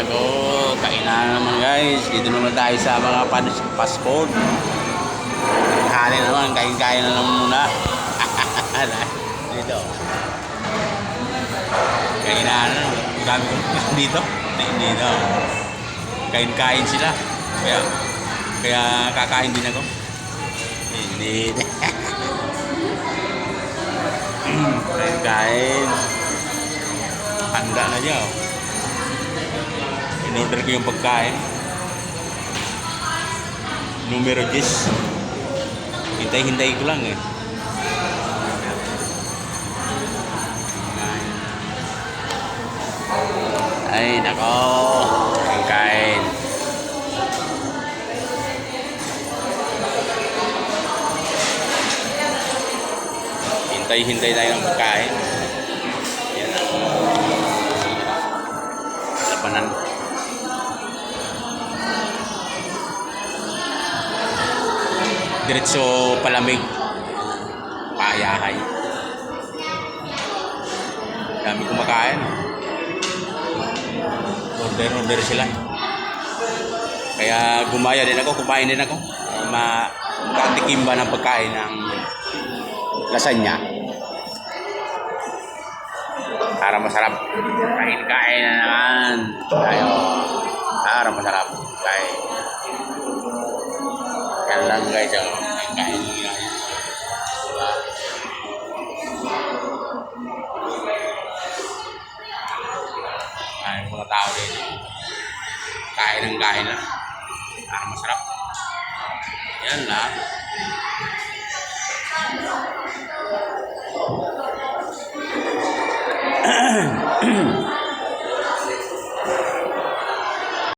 nako, kainan naman guys. Dito naman tayo sa mga fast food. Kali naman, kain-kain na lang muna. dito. Kainan na. Dami ko dito. Dito. Kain-kain sila. Kaya, kaya kakain din ako. Hindi. Kain-kain. Handa na niya. Oh. In-order ko yung pagkain. Numero 10. Hintay-hintay ko lang eh. Ay, nako. Ang kain. Hintay-hintay tayo ng pagkain. Diretso palamig. Paayahay. Dami kumakain. Order, order sila. Kaya gumaya din ako, kumain din ako. Ma makatikim ba ng pagkain ng lasagna. Para masarap. Kain-kain na naman. Tayo. Para masarap. Kain. Yan lang guys. Oh. Kain lang yan. Diba? Ay, mga tao din. Kain ng kain lang. Para masarap. Yan lang.